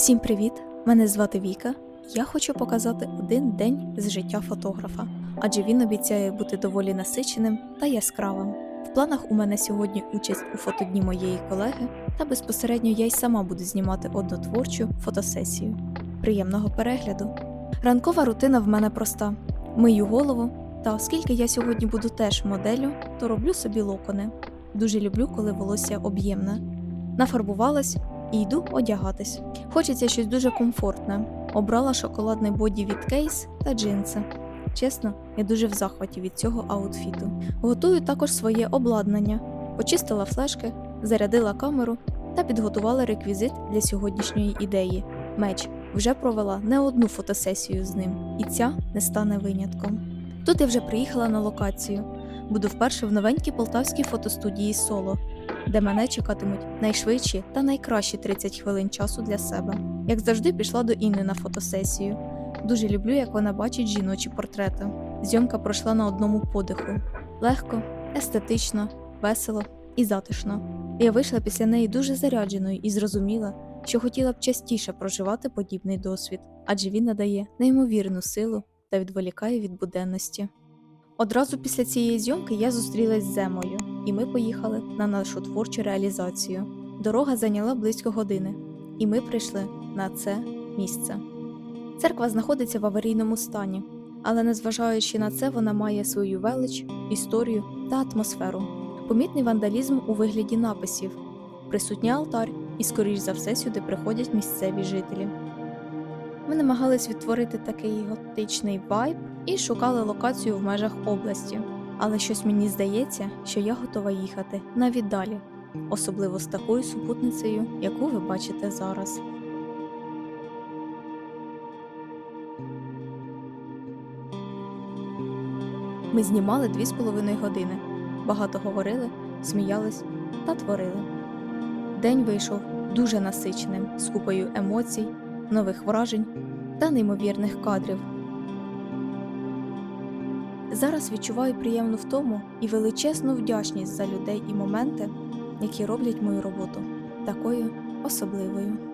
Всім привіт! Мене звати Віка. Я хочу показати один день з життя фотографа, адже він обіцяє бути доволі насиченим та яскравим. В планах у мене сьогодні участь у фотодні моєї колеги, та безпосередньо я й сама буду знімати одну творчу фотосесію. Приємного перегляду! Ранкова рутина в мене проста: мию голову, та оскільки я сьогодні буду теж моделлю, то роблю собі локони. Дуже люблю, коли волосся об'ємне. Нафарбувалась і йду одягатись. Хочеться щось дуже комфортне. Обрала шоколадний боді від кейс та джинси. Чесно, я дуже в захваті від цього аутфіту. Готую також своє обладнання, почистила флешки, зарядила камеру та підготувала реквізит для сьогоднішньої ідеї. Меч вже провела не одну фотосесію з ним, і ця не стане винятком. Тут я вже приїхала на локацію. Буду вперше в новенькій полтавській фотостудії соло, де мене чекатимуть найшвидші та найкращі 30 хвилин часу для себе. Як завжди, пішла до Інни на фотосесію. Дуже люблю, як вона бачить жіночі портрети. Зйомка пройшла на одному подиху: легко, естетично, весело і затишно. Я вийшла після неї дуже зарядженою і зрозуміла, що хотіла б частіше проживати подібний досвід, адже він надає неймовірну силу та відволікає від буденності. Одразу після цієї зйомки я зустрілась з Земою, і ми поїхали на нашу творчу реалізацію. Дорога зайняла близько години, і ми прийшли на це місце. Церква знаходиться в аварійному стані, але незважаючи на це, вона має свою велич, історію та атмосферу. Помітний вандалізм у вигляді написів, присутній алтар, і, скоріш за все, сюди приходять місцеві жителі. Ми намагались відтворити такий готичний вайб і шукали локацію в межах області. Але щось мені здається, що я готова їхати навіть далі, особливо з такою супутницею, яку ви бачите зараз. Ми знімали дві з половиною години, багато говорили, сміялись та творили. День вийшов дуже насиченим, з купою емоцій, нових вражень та неймовірних кадрів. Зараз відчуваю приємну втому і величезну вдячність за людей і моменти, які роблять мою роботу такою особливою.